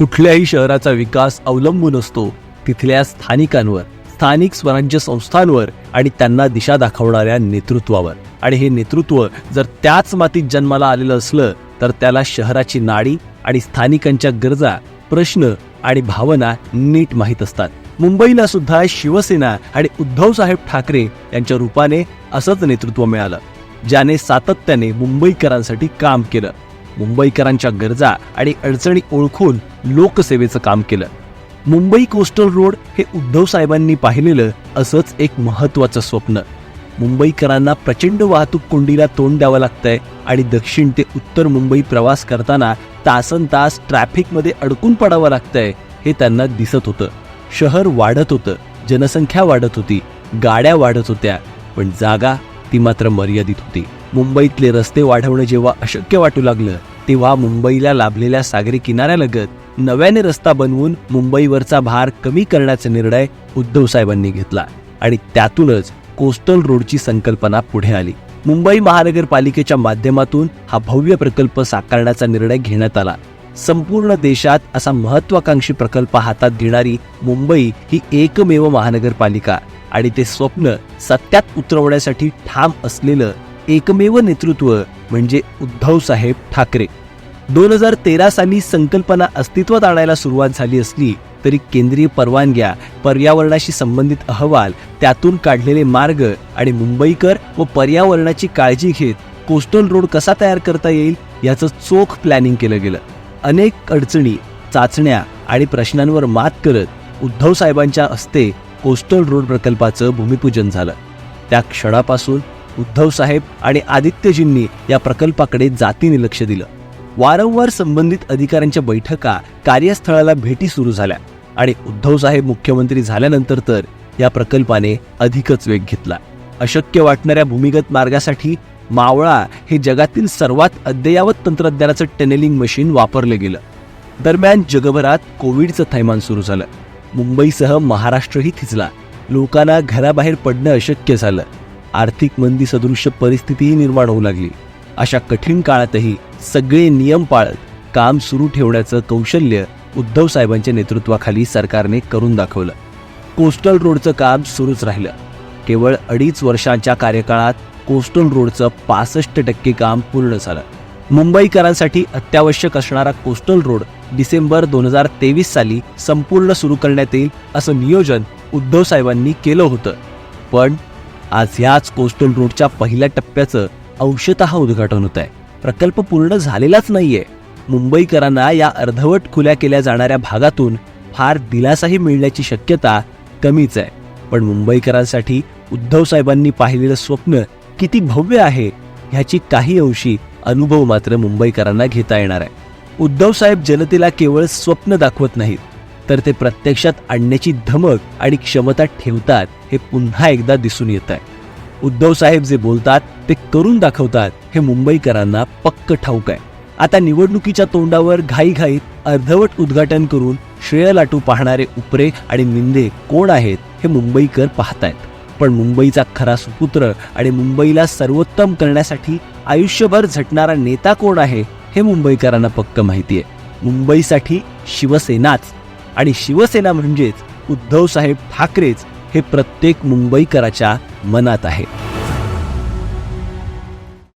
कुठल्याही शहराचा विकास अवलंबून असतो तिथल्या स्थानिकांवर स्थानिक स्वराज्य संस्थांवर आणि त्यांना दिशा दाखवणाऱ्या नेतृत्वावर. आणि हे नेतृत्व जर त्याच मातीत जन्माला आलेलं असलं तर त्याला शहराची नाडी आणि स्थानिकांच्या गरजा प्रश्न आणि भावना नीट माहीत असतात. मुंबईला सुद्धा शिवसेना आणि उद्धव साहेब ठाकरे यांच्या रूपाने असंच नेतृत्व मिळालं ज्याने सातत्याने मुंबईकरांसाठी काम केलं. मुंबईकरांच्या गरजा आणि अडचणी ओळखून लोकसेवेचं काम केलं. मुंबई कोस्टल रोड हे उद्धव साहेबांनी पाहिलेलं असंच एक महत्वाचं स्वप्न. मुंबईकरांना प्रचंड वाहतूक कोंडीला तोंड द्यावं लागतंय आणि दक्षिण ते उत्तर मुंबई प्रवास करताना तासन तास ट्रॅफिकमध्ये अडकून पडावं लागतंय हे त्यांना दिसत होतं. शहर वाढत होतं जनसंख्या वाढत होती गाड्या वाढत होत्या पण जागा ती मात्र मर्यादित होती. मुंबईतले रस्ते वाढवणं जेव्हा अशक्य वाटू लागलं तेव्हा मुंबईला लाभलेल्या सागरी किनाऱ्यालगत नव्याने रस्ता बनवून मुंबईवरचा भार कमी करण्याचा निर्णय उद्धव साहेबांनी घेतला आणि त्यातूनच कोस्टल रोडची संकल्पना पुढे आली. मुंबई महानगरपालिकेच्या माध्यमातून हा भव्य प्रकल्प साकारण्याचा निर्णय घेण्यात आला. संपूर्ण देशात असा महत्वाकांक्षी प्रकल्प हातात घेणारी मुंबई ही एकमेव महानगरपालिका आणि ते स्वप्न सत्यात उतरवण्यासाठी ठाम असलेलं एकमेव नेतृत्व म्हणजे उद्धव साहेब ठाकरे. दोन हजार तेरा साली संकल्पना अस्तित्वात आणायला सुरुवात झाली असली तरी केंद्रीय परवानग्या पर्यावरणाशी संबंधित अहवाल त्यातून काढलेले मार्ग आणि मुंबईकर व पर्यावरणाची काळजी घेत कोस्टल रोड कसा तयार करता येईल याचं चोख प्लॅनिंग केलं गेलं. अनेक अडचणी चाचण्या आणि प्रश्नांवर मात करत उद्धव साहेबांच्या हस्ते कोस्टल रोड प्रकल्पाचं भूमिपूजन झालं. त्या क्षणापासून उद्धव साहेब आणि आदित्यजींनी या प्रकल्पाकडे जातीने लक्ष दिलं. वारंवार संबंधित अधिकाऱ्यांच्या बैठका कार्यस्थळाला भेटी सुरू झाल्या आणि उद्धव साहेब मुख्यमंत्री झाल्यानंतर तर या प्रकल्पाने अधिकच वेग घेतला. अशक्य वाटणाऱ्या भूमिगत मार्गासाठी मावळा हे जगातील सर्वात अद्ययावत तंत्रज्ञानाचं टनेलिंग मशीन वापरलं गेलं. दरम्यान जगभरात कोविडचं थैमान सुरू झालं. मुंबईसह महाराष्ट्रही थिजला लोकांना घराबाहेर पडणं अशक्य झालं. आर्थिक मंदी सदृश्य परिस्थितीही निर्माण होऊ लागली. अशा कठीण काळातही सगळे नियम पाळत काम सुरू ठेवण्याचं कौशल्य उद्धव साहेबांच्या नेतृत्वाखाली सरकारने करून दाखवलं. कोस्टल रोडचं काम सुरूच राहिलं. केवळ अडीच वर्षांच्या कार्यकाळात कोस्टल रोडचं पासष्ट टक्के काम पूर्ण झालं. मुंबईकरांसाठी अत्यावश्यक असणारा कोस्टल रोड डिसेंबर दोन हजार तेवीस साली संपूर्ण सुरू करण्यात येईल असं नियोजन उद्धव साहेबांनी केलं होतं. पण आज याच कोस्टल रोडच्या पहिल्या टप्प्याचं अंशतः उद्घाटन होत आहे प्रकल्प पूर्ण झालेलाच नाहीये. मुंबईकरांना या अर्धवट खुल्या केल्या जाणाऱ्या भागातून फार दिलासाही मिळण्याची शक्यता कमीच आहे. पण मुंबईकरांसाठी उद्धव साहेबांनी पाहिलेलं स्वप्न किती भव्य आहे ह्याची काही अंशी अनुभव मात्र मुंबईकरांना घेता येणार आहे. उद्धव साहेब जनतेला केवळ स्वप्न दाखवत नाहीत तर ते प्रत्यक्षात आणण्याची धमक आणि क्षमता ठेवतात हे पुन्हा एकदा दिसून येत आहे उद्धव साहेब जे बोलतात ते करून दाखवतात हे मुंबईकरांना पक्क ठाऊक आहे. आता निवडणुकीच्या तोंडावर घाईघाईत अर्धवट उद्घाटन करून श्रेय लाटू पाहणारे उपरे आणि निंदे कोण आहेत हे मुंबईकर पाहतायत. पण मुंबईचा खरा सुपुत्र आणि मुंबईला सर्वोत्तम करण्यासाठी आयुष्यभर झटणारा नेता कोण आहे हे मुंबईकरांना पक्क माहिती आहे मुंबईसाठी शिवसेनाच. आणि शिवसेना म्हणजेच उद्धव साहेब ठाकरेच हे प्रत्येक मुंबईकराच्या मनात आहे.